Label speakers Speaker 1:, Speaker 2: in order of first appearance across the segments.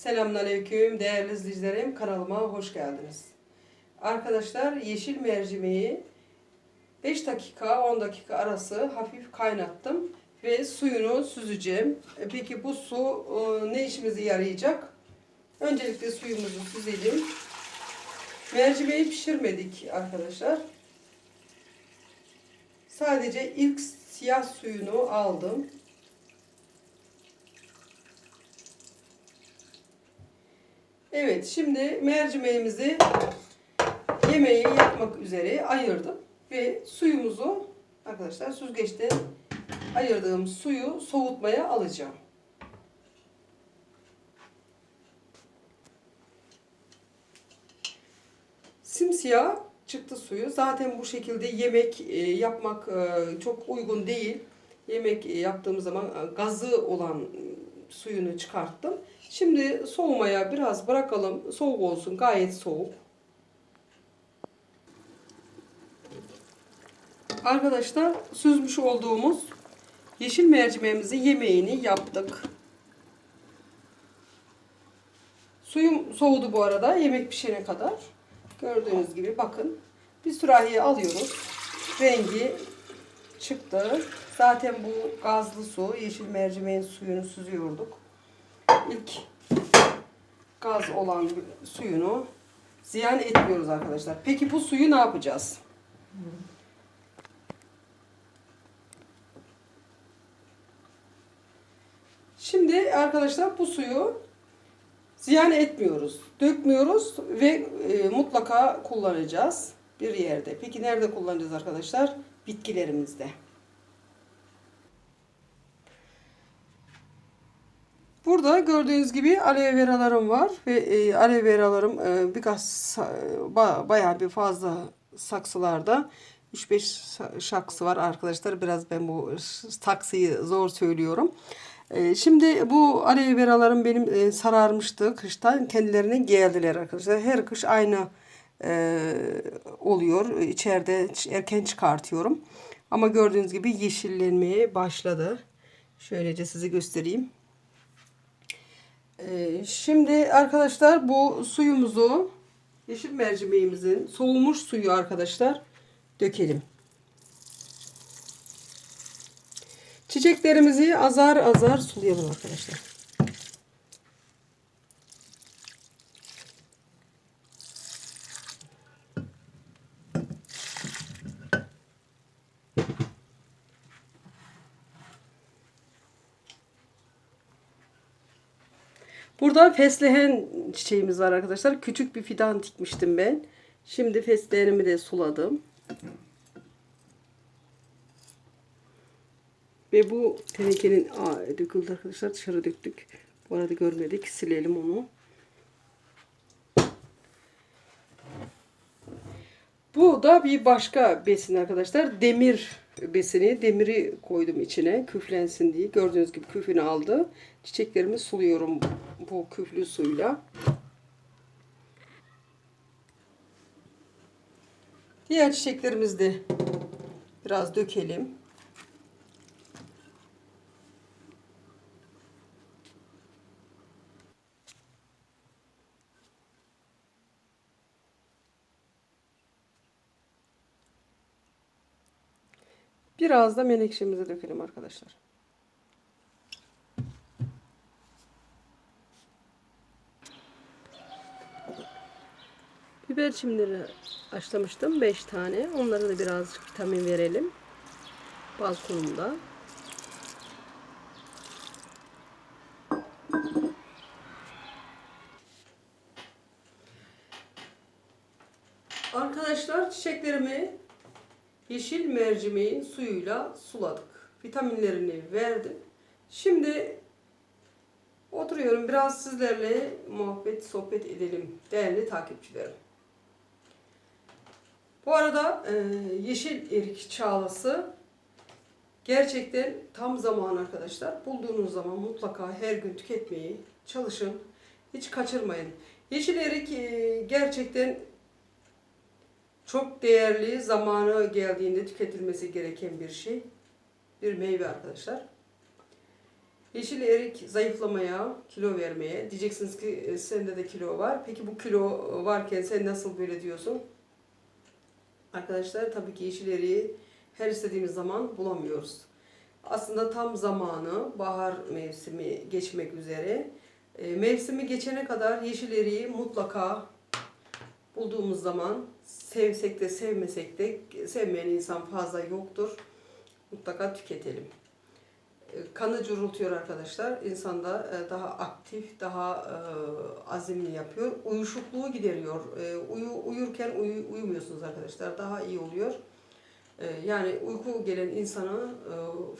Speaker 1: Selamünaleyküm değerli izleyicilerim kanalıma hoş geldiniz. Arkadaşlar yeşil mercimeği 5 dakika 10 dakika arası hafif kaynattım ve suyunu süzeceğim. E, Peki bu su e, ne işimize yarayacak? Öncelikle suyumuzu süzelim. Mercimeği pişirmedik arkadaşlar. Sadece ilk siyah suyunu aldım. Evet şimdi mercimeğimizi yemeği yapmak üzere ayırdım ve suyumuzu arkadaşlar süzgeçte ayırdığım suyu soğutmaya alacağım. Simsiyah çıktı suyu. Zaten bu şekilde yemek e, yapmak e, çok uygun değil. Yemek e, yaptığımız zaman gazı olan suyunu çıkarttım. Şimdi soğumaya biraz bırakalım. Soğuk olsun. Gayet soğuk. Arkadaşlar süzmüş olduğumuz yeşil mercimeğimizi yemeğini yaptık. Suyum soğudu bu arada yemek pişene kadar. Gördüğünüz gibi bakın. Bir sürahiye alıyoruz. Rengi çıktı. Zaten bu gazlı su, yeşil mercimeğin suyunu süzüyorduk. İlk gaz olan suyunu ziyan etmiyoruz arkadaşlar. Peki bu suyu ne yapacağız? Şimdi arkadaşlar bu suyu ziyan etmiyoruz. Dökmüyoruz ve e, mutlaka kullanacağız bir yerde. Peki nerede kullanacağız arkadaşlar? Bitkilerimizde. Burada gördüğünüz gibi aloe veralarım var ve e, aloe veralarım e, birkaç ba- bayağı bir fazla saksılarda 3-5 saksı var arkadaşlar. Biraz ben bu saksıyı zor söylüyorum. E, şimdi bu aloe veralarım benim e, sararmıştı kıştan. Kendilerine geldiler arkadaşlar. Her kış aynı e, oluyor. İçeride erken çıkartıyorum. Ama gördüğünüz gibi yeşillenmeye başladı. Şöylece size göstereyim. Ee, şimdi arkadaşlar bu suyumuzu yeşil mercimeğimizin soğumuş suyu arkadaşlar dökelim. Çiçeklerimizi azar azar sulayalım arkadaşlar. Burada fesleğen çiçeğimiz var arkadaşlar. Küçük bir fidan dikmiştim ben. Şimdi fesleğenimi de suladım. Ve bu tenekenin aa, döküldü arkadaşlar. Dışarı döktük. Bu arada görmedik. Silelim onu. Bu da bir başka besin arkadaşlar. Demir besini. Demiri koydum içine küflensin diye. Gördüğünüz gibi küfünü aldı. Çiçeklerimi suluyorum bu küflü suyla. Diğer çiçeklerimizi de biraz dökelim. Biraz da menekşemizi dökelim arkadaşlar. Biber çimleri açlamıştım 5 tane. Onlara da birazcık vitamin verelim. Balkonumda. Arkadaşlar çiçeklerimi yeşil mercimeğin suyuyla suladık. Vitaminlerini verdim. Şimdi oturuyorum biraz sizlerle muhabbet sohbet edelim değerli takipçilerim. Bu arada e, yeşil erik çağlası gerçekten tam zaman arkadaşlar. Bulduğunuz zaman mutlaka her gün tüketmeyi çalışın. Hiç kaçırmayın. Yeşil erik e, gerçekten çok değerli, zamanı geldiğinde tüketilmesi gereken bir şey. Bir meyve arkadaşlar. Yeşil erik zayıflamaya, kilo vermeye. Diyeceksiniz ki e, sende de kilo var. Peki bu kilo varken sen nasıl böyle diyorsun? Arkadaşlar tabii ki yeşil eriği her istediğimiz zaman bulamıyoruz. Aslında tam zamanı bahar mevsimi geçmek üzere. E, mevsimi geçene kadar yeşil eriği mutlaka bulduğumuz zaman sevsek de sevmesek de sevmeyen insan fazla yoktur. Mutlaka tüketelim. E, Kanı curultuyor arkadaşlar. İnsanda e, daha aktif, daha e, azimli yapıyor. Uyuşukluğu gideriyor. E, Uyu, uyurken uyu, uyumuyorsunuz arkadaşlar. Daha iyi oluyor. Yani uyku gelen insanı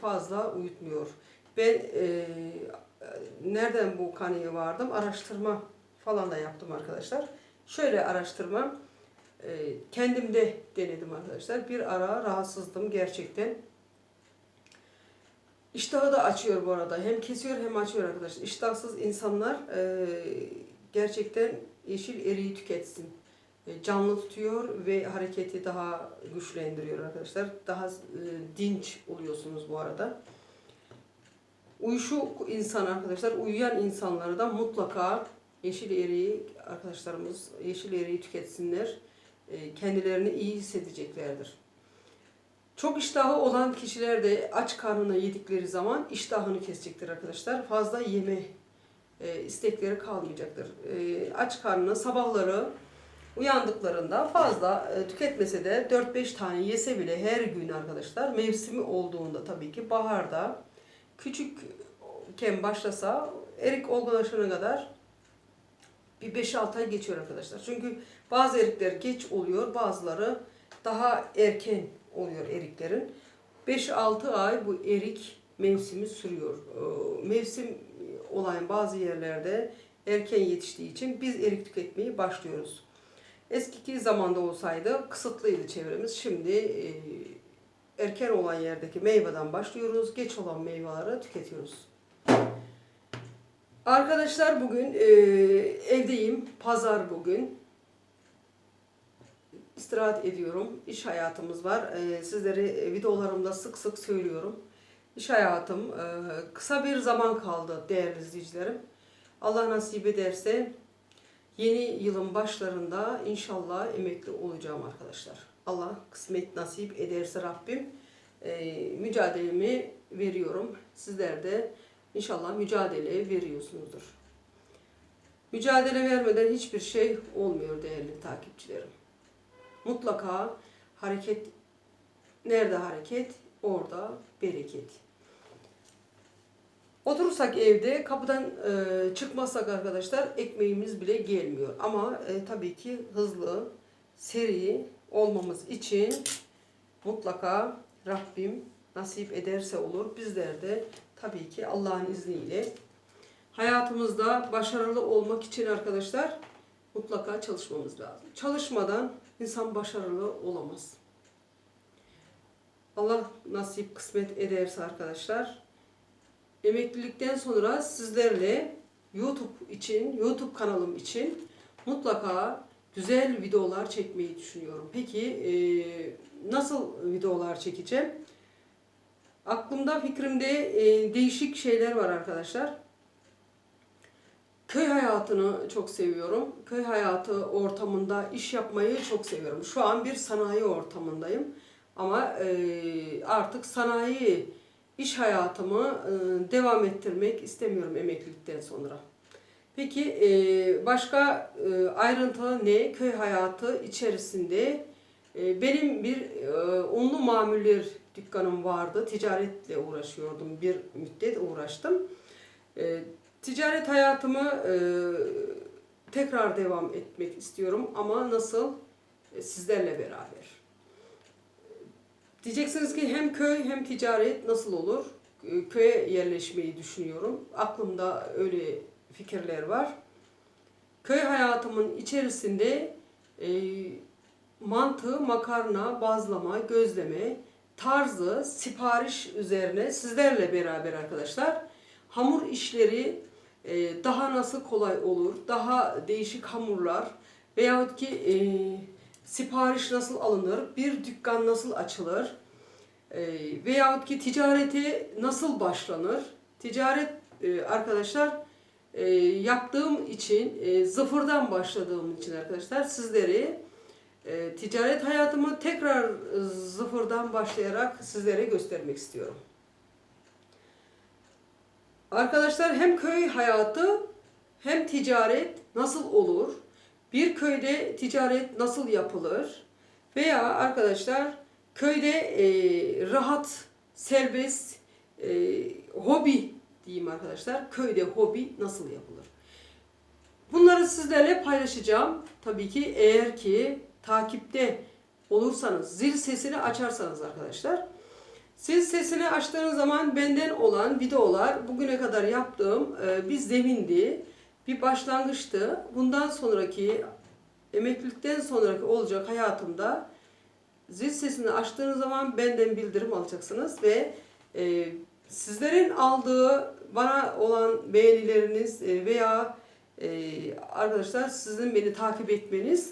Speaker 1: fazla uyutmuyor. Ben nereden bu kanıya vardım? Araştırma falan da yaptım arkadaşlar. Şöyle araştırma e, kendimde denedim arkadaşlar. Bir ara rahatsızdım gerçekten. İştahı da açıyor bu arada. Hem kesiyor hem açıyor arkadaşlar. İştahsız insanlar e, gerçekten yeşil eriği tüketsin. E, canlı tutuyor ve hareketi daha güçlendiriyor arkadaşlar. Daha dinç oluyorsunuz bu arada. Uyuşuk insan arkadaşlar, uyuyan insanları da mutlaka yeşil eriği arkadaşlarımız yeşil eriği tüketsinler. E, kendilerini iyi hissedeceklerdir. Çok iştahı olan kişiler de aç karnına yedikleri zaman iştahını kesecektir arkadaşlar. Fazla yeme e, istekleri kalmayacaktır. E, aç karnına sabahları uyandıklarında fazla e, tüketmese de 4-5 tane yese bile her gün arkadaşlar mevsimi olduğunda tabii ki baharda küçükken başlasa erik olgunlaşana kadar bir 5-6 ay geçiyor arkadaşlar. Çünkü bazı erikler geç oluyor, bazıları daha erken oluyor eriklerin. 5-6 ay bu erik mevsimi sürüyor. Ee, Mevsim olan bazı yerlerde erken yetiştiği için biz erik tüketmeyi başlıyoruz. Eskiki zamanda olsaydı kısıtlıydı çevremiz. Şimdi e, erken olan yerdeki meyveden başlıyoruz. Geç olan meyveleri tüketiyoruz. Arkadaşlar bugün e, evdeyim. Pazar bugün. İstirahat ediyorum. İş hayatımız var. E, sizlere videolarımda sık sık söylüyorum. İş hayatım e, kısa bir zaman kaldı değerli izleyicilerim. Allah nasip ederse yeni yılın başlarında inşallah emekli olacağım arkadaşlar. Allah kısmet nasip ederse Rabbim e, mücadelemi veriyorum. Sizler de İnşallah mücadele veriyorsunuzdur. Mücadele vermeden hiçbir şey olmuyor değerli takipçilerim. Mutlaka hareket, nerede hareket, orada bereket. Oturursak evde, kapıdan e, çıkmazsak arkadaşlar ekmeğimiz bile gelmiyor. Ama e, tabii ki hızlı, seri olmamız için mutlaka Rabbim nasip ederse olur. Bizler de tabii ki Allah'ın izniyle hayatımızda başarılı olmak için arkadaşlar mutlaka çalışmamız lazım. Çalışmadan insan başarılı olamaz. Allah nasip kısmet ederse arkadaşlar emeklilikten sonra sizlerle YouTube için, YouTube kanalım için mutlaka güzel videolar çekmeyi düşünüyorum. Peki nasıl videolar çekeceğim? Aklımda, fikrimde e, değişik şeyler var arkadaşlar. Köy hayatını çok seviyorum. Köy hayatı ortamında iş yapmayı çok seviyorum. Şu an bir sanayi ortamındayım. Ama e, artık sanayi iş hayatımı e, devam ettirmek istemiyorum emeklilikten sonra. Peki e, başka e, ayrıntı ne? Köy hayatı içerisinde e, benim bir e, unlu mamuller dükkanım vardı. Ticaretle uğraşıyordum. Bir müddet uğraştım. E, ticaret hayatımı e, tekrar devam etmek istiyorum ama nasıl? E, sizlerle beraber. Diyeceksiniz ki hem köy hem ticaret nasıl olur? E, Köye yerleşmeyi düşünüyorum. Aklımda öyle fikirler var. Köy hayatımın içerisinde e, mantı, makarna, bazlama, gözleme tarzı sipariş üzerine sizlerle beraber arkadaşlar hamur işleri e, daha nasıl kolay olur, daha değişik hamurlar veyahut ki e, sipariş nasıl alınır, bir dükkan nasıl açılır e, veyahut ki ticareti nasıl başlanır, ticaret e, arkadaşlar e, yaptığım için, e, sıfırdan başladığım için arkadaşlar sizleri e, ticaret hayatımı tekrar e, sıfırdan başlayarak sizlere göstermek istiyorum. Arkadaşlar hem köy hayatı hem ticaret nasıl olur? Bir köyde ticaret nasıl yapılır? Veya arkadaşlar köyde e, rahat, serbest, e, hobi diyeyim arkadaşlar. Köyde hobi nasıl yapılır? Bunları sizlerle paylaşacağım. Tabii ki eğer ki takipte olursanız, zil sesini açarsanız arkadaşlar. Zil sesini açtığınız zaman benden olan videolar bugüne kadar yaptığım e, bir zemindi, bir başlangıçtı. Bundan sonraki emeklilikten sonraki olacak hayatımda zil sesini açtığınız zaman benden bildirim alacaksınız ve e, sizlerin aldığı bana olan beğenileriniz e, veya arkadaşlar sizin beni takip etmeniz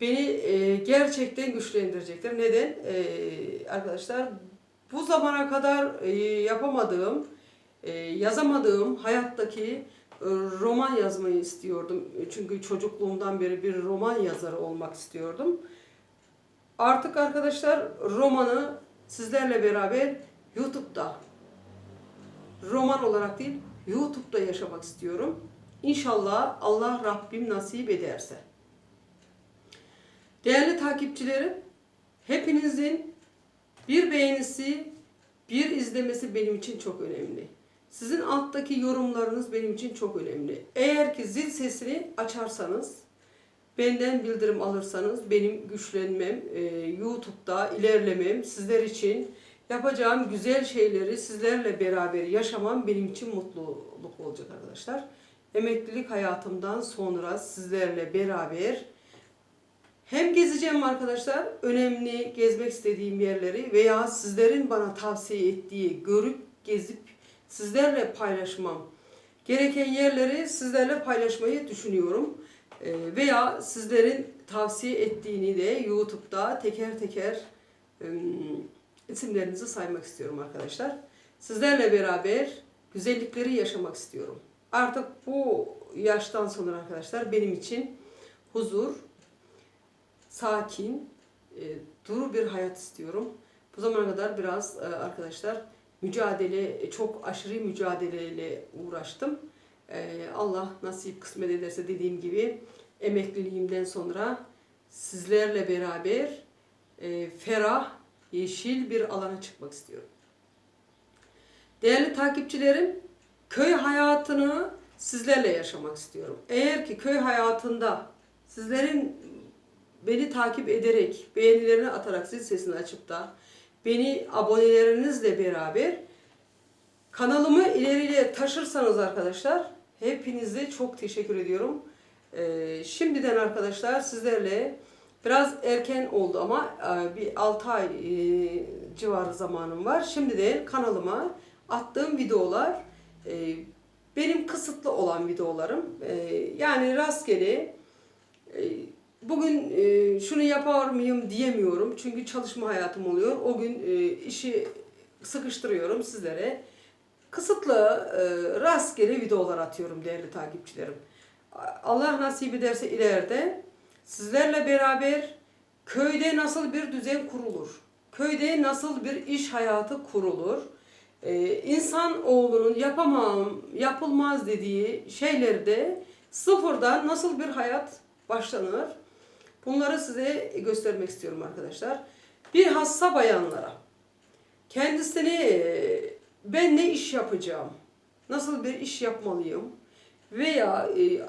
Speaker 1: beni e, gerçekten güçlendirecektir. Neden? E, arkadaşlar bu zamana kadar e, yapamadığım, e, yazamadığım hayattaki e, roman yazmayı istiyordum. Çünkü çocukluğumdan beri bir roman yazarı olmak istiyordum. Artık arkadaşlar romanı sizlerle beraber YouTube'da roman olarak değil YouTube'da yaşamak istiyorum. İnşallah Allah Rabbim nasip ederse. Değerli takipçilerim, hepinizin bir beğenisi, bir izlemesi benim için çok önemli. Sizin alttaki yorumlarınız benim için çok önemli. Eğer ki zil sesini açarsanız, benden bildirim alırsanız benim güçlenmem, e, YouTube'da ilerlemem, sizler için yapacağım güzel şeyleri sizlerle beraber yaşamam benim için mutluluk olacak arkadaşlar. Emeklilik hayatımdan sonra sizlerle beraber hem gezeceğim arkadaşlar, önemli gezmek istediğim yerleri veya sizlerin bana tavsiye ettiği, görüp gezip sizlerle paylaşmam gereken yerleri sizlerle paylaşmayı düşünüyorum. Ee, veya sizlerin tavsiye ettiğini de YouTube'da teker teker isimlerinizi saymak istiyorum arkadaşlar. Sizlerle beraber güzellikleri yaşamak istiyorum. Artık bu yaştan sonra arkadaşlar benim için huzur, sakin, e, duru bir hayat istiyorum. Bu zamana kadar biraz e, arkadaşlar mücadele, e, çok aşırı mücadeleyle uğraştım. E, Allah nasip kısmet ederse dediğim gibi emekliliğimden sonra sizlerle beraber e, ferah, yeşil bir alana çıkmak istiyorum. Değerli takipçilerim, köy hayatını sizlerle yaşamak istiyorum. Eğer ki köy hayatında sizlerin beni takip ederek, beğenilerini atarak zil sesini açıp da beni abonelerinizle beraber kanalımı ileriye taşırsanız arkadaşlar hepinize çok teşekkür ediyorum. Ee, şimdiden arkadaşlar sizlerle biraz erken oldu ama e, bir 6 ay e, civarı zamanım var. Şimdiden kanalıma attığım videolar e, benim kısıtlı olan videolarım. E, yani rastgele e, bugün e, şunu yapar mıyım diyemiyorum. Çünkü çalışma hayatım oluyor. O gün e, işi sıkıştırıyorum sizlere. Kısıtlı e, rastgele videolar atıyorum değerli takipçilerim. Allah nasip ederse ileride sizlerle beraber köyde nasıl bir düzen kurulur? Köyde nasıl bir iş hayatı kurulur? Ee, insan oğlunun yapamam, yapılmaz dediği şeylerde sıfırdan nasıl bir hayat başlanır? Bunları size göstermek istiyorum arkadaşlar. Bir hassa bayanlara kendisini e, ben ne iş yapacağım? Nasıl bir iş yapmalıyım? Veya e,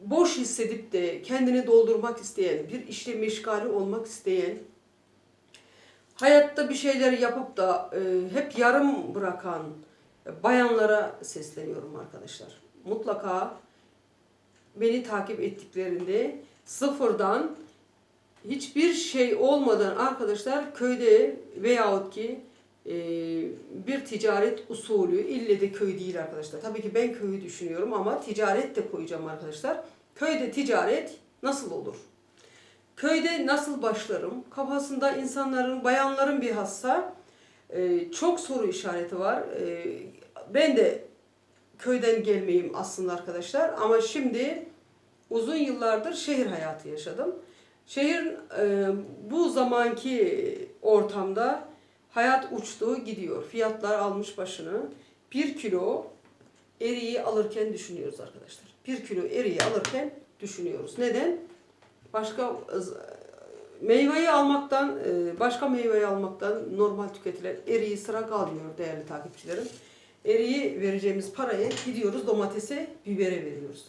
Speaker 1: boş hissedip de kendini doldurmak isteyen, bir işle meşgale olmak isteyen, hayatta bir şeyler yapıp da e, hep yarım bırakan bayanlara sesleniyorum arkadaşlar. Mutlaka beni takip ettiklerinde sıfırdan hiçbir şey olmadan arkadaşlar köyde veyahut ki e, bir ticaret usulü ille de köy değil arkadaşlar. Tabii ki ben köyü düşünüyorum ama ticaret de koyacağım arkadaşlar. Köyde ticaret nasıl olur? Köyde nasıl başlarım? Kafasında insanların, bayanların bir hassa e, çok soru işareti var. E, ben de köyden gelmeyeyim aslında arkadaşlar ama şimdi uzun yıllardır şehir hayatı yaşadım. Şehir e, bu zamanki ortamda hayat uçtu gidiyor. Fiyatlar almış başını. Bir kilo eriği alırken düşünüyoruz arkadaşlar. Bir kilo eriği alırken düşünüyoruz. Neden? Başka e, meyveyi almaktan, e, başka meyveyi almaktan normal tüketilen eriği sıra kalmıyor değerli takipçilerim. Eriği vereceğimiz parayı gidiyoruz domatese, bibere veriyoruz.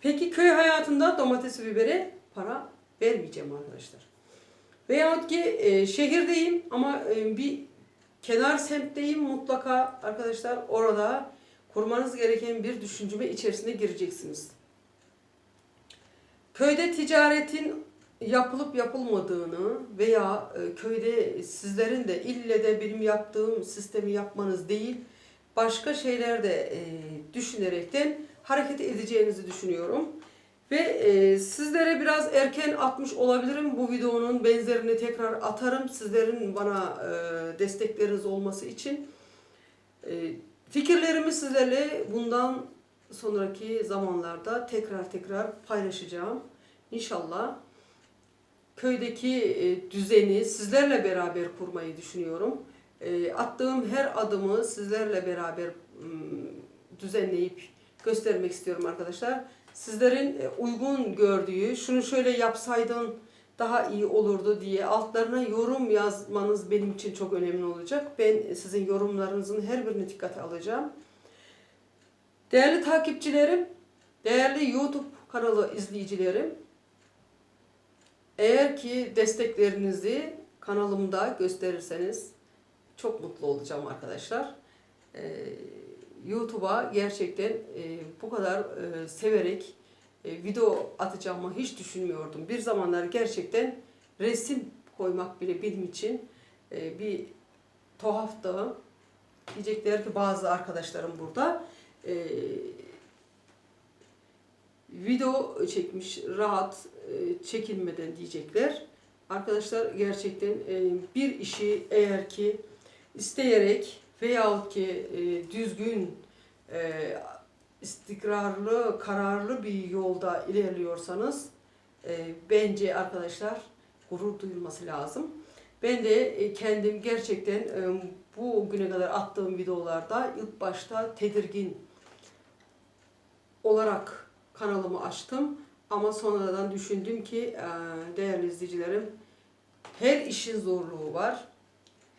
Speaker 1: Peki köy hayatında domatesi, bibere para vermeyeceğim arkadaşlar. Veyahut ki e, şehirdeyim ama e, bir kenar semtteyim mutlaka arkadaşlar orada kurmanız gereken bir düşünceme içerisine gireceksiniz. Köyde ticaretin yapılıp yapılmadığını veya e, köyde sizlerin de ille de benim yaptığım sistemi yapmanız değil başka şeyler de e, düşünerekten hareket edeceğinizi düşünüyorum. Ve e, sizlere biraz erken atmış olabilirim. Bu videonun benzerini tekrar atarım. Sizlerin bana e, destekleriniz olması için. E, fikirlerimi sizlerle bundan sonraki zamanlarda tekrar tekrar paylaşacağım. İnşallah köydeki e, düzeni sizlerle beraber kurmayı düşünüyorum. E, attığım her adımı sizlerle beraber düzenleyip göstermek istiyorum arkadaşlar. Sizlerin e, uygun gördüğü, şunu şöyle yapsaydın daha iyi olurdu diye altlarına yorum yazmanız benim için çok önemli olacak. Ben sizin yorumlarınızın her birini dikkate alacağım. Değerli takipçilerim, değerli YouTube kanalı izleyicilerim, eğer ki desteklerinizi kanalımda gösterirseniz çok mutlu olacağım arkadaşlar. Ee, YouTube'a gerçekten e, bu kadar e, severek e, video atacağımı hiç düşünmüyordum. Bir zamanlar gerçekten resim koymak bile benim için e, bir tuhaftı. Diyecekler ki bazı arkadaşlarım burada e, video çekmiş rahat e, çekinmeden diyecekler. Arkadaşlar gerçekten e, bir işi eğer ki isteyerek veyahut ki e, düzgün e, istikrarlı, kararlı bir yolda ilerliyorsanız e, bence arkadaşlar gurur duyulması lazım. Ben de e, kendim gerçekten e, bu güne kadar attığım videolarda ilk başta tedirgin olarak kanalımı açtım. Ama sonradan düşündüm ki e, değerli izleyicilerim her işin zorluğu var.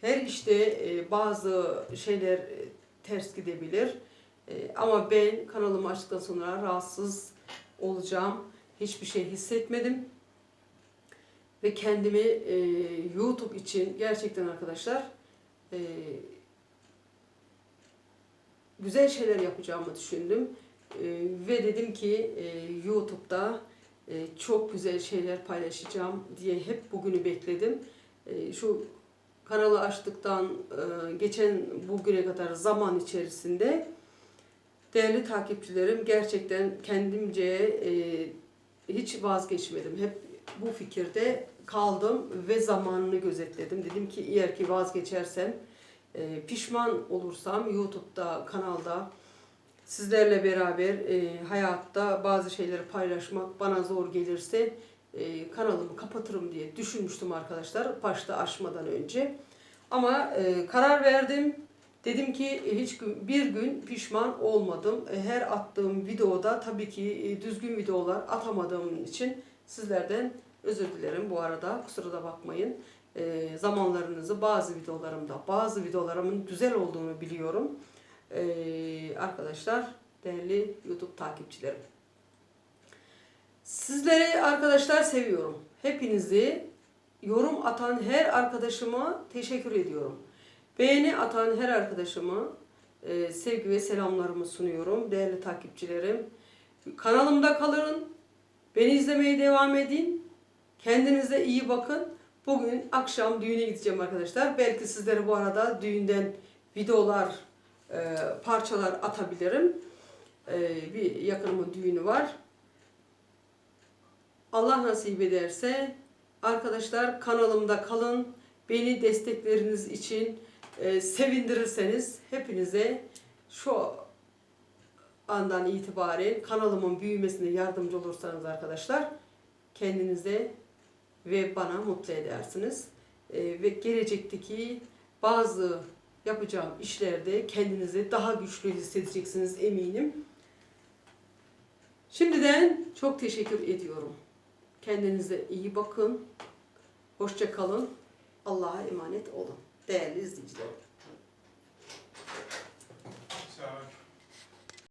Speaker 1: Her işte e, bazı şeyler e, ters gidebilir. E, ama ben kanalımı açtıktan sonra rahatsız olacağım. Hiçbir şey hissetmedim. Ve kendimi YouTube için gerçekten arkadaşlar güzel şeyler yapacağımı düşündüm. Ve dedim ki YouTube'da çok güzel şeyler paylaşacağım diye hep bugünü bekledim. Şu kanalı açtıktan e, geçen bugüne kadar zaman içerisinde değerli takipçilerim gerçekten kendimce e, hiç vazgeçmedim. Hep bu fikirde kaldım ve zamanını gözetledim. Dedim ki eğer ki vazgeçersem e, pişman olursam YouTube'da kanalda sizlerle beraber hayatta bazı şeyleri paylaşmak bana zor gelirse e, kanalımı kapatırım diye düşünmüştüm arkadaşlar başta açmadan önce. Ama e, karar verdim. Dedim ki e, hiç bir gün pişman olmadım. E, her attığım videoda tabii ki düzgün videolar atamadığım için sizlerden özür dilerim bu arada. Kusura da bakmayın. E, zamanlarınızı bazı videolarımda, bazı videolarımın güzel olduğunu biliyorum. E, arkadaşlar, değerli YouTube takipçilerim. Sizleri arkadaşlar seviyorum. Hepinizi yorum atan her arkadaşıma teşekkür ediyorum. Beğeni atan her arkadaşıma e, sevgi ve selamlarımı sunuyorum. Değerli takipçilerim. Kanalımda kalın. Beni izlemeye devam edin. Kendinize iyi bakın. Bugün akşam düğüne gideceğim arkadaşlar. Belki sizlere bu arada düğünden videolar, e, parçalar atabilirim. E, bir yakınımın düğünü var. Allah nasip ederse arkadaşlar kanalımda kalın. Beni destekleriniz için e, sevindirirseniz hepinize şu andan itibaren kanalımın büyümesine yardımcı olursanız arkadaşlar kendinize ve bana mutlu edersiniz. Ee, ve gelecekteki bazı yapacağım işlerde kendinizi daha güçlü hissedeceksiniz eminim. Şimdiden çok teşekkür ediyorum. Kendinize iyi bakın. Hoşça kalın. Allah'a emanet olun. Değerli izleyicilerim. Sağ.